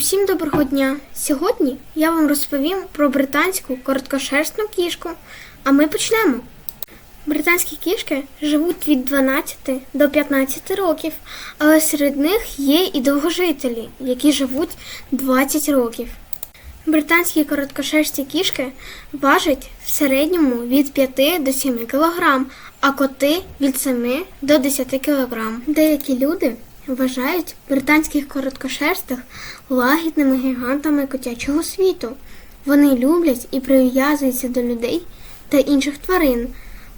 Усім доброго дня! Сьогодні я вам розповім про британську короткошерстну кішку. А ми почнемо. Британські кішки живуть від 12 до 15 років, але серед них є і довгожителі, які живуть 20 років. Британські короткошерсті кішки важать в середньому від 5 до 7 кг, а коти від 7 до 10 кг. Деякі люди вважають британських короткошерстих лагідними гігантами котячого світу. Вони люблять і прив'язуються до людей та інших тварин.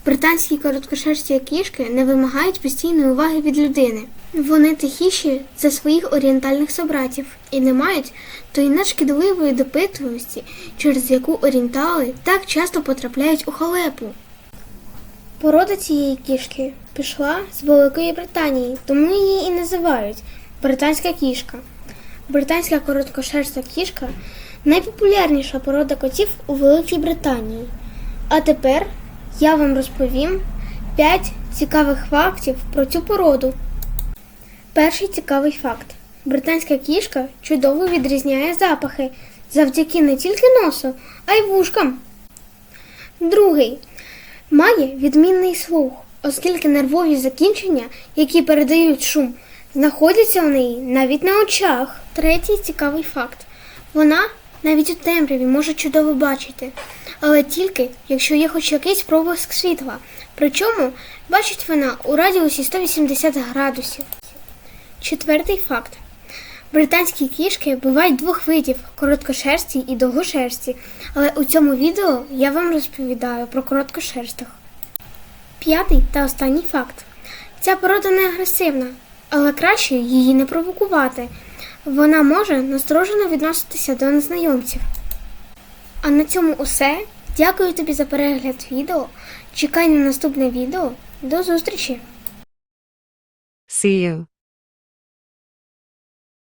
Британські короткошерсті кішки не вимагають постійної уваги від людини. Вони тихіші за своїх орієнтальних собратів і не мають тої нешкідливої допитливості, через яку орієнтали так часто потрапляють у халепу. Порода цієї кішки пішла з Великої Британії, тому її і називають британська кішка. Британська короткошерстна кішка найпопулярніша порода котів у Великій Британії. А тепер я вам розповім 5 цікавих фактів про цю породу. Перший цікавий факт: британська кішка чудово відрізняє запахи завдяки не тільки носу, а й вушкам. Другий має відмінний слух, оскільки нервові закінчення, які передають шум, знаходяться у неї навіть на очах. Третій цікавий факт: вона навіть у темряві може чудово бачити, але тільки якщо є хоч якийсь проблиск світла. Причому бачить вона у радіусі 180 градусів. Четвертий факт. Британські кішки бувають двох видів короткошерсті і довгошерсті, але у цьому відео я вам розповідаю про короткошерстих. П'ятий та останній факт. Ця порода не агресивна, але краще її не провокувати. Вона може насторожено відноситися до незнайомців. А на цьому усе. Дякую тобі за перегляд відео. Чекай на наступне відео. До зустрічі! See you.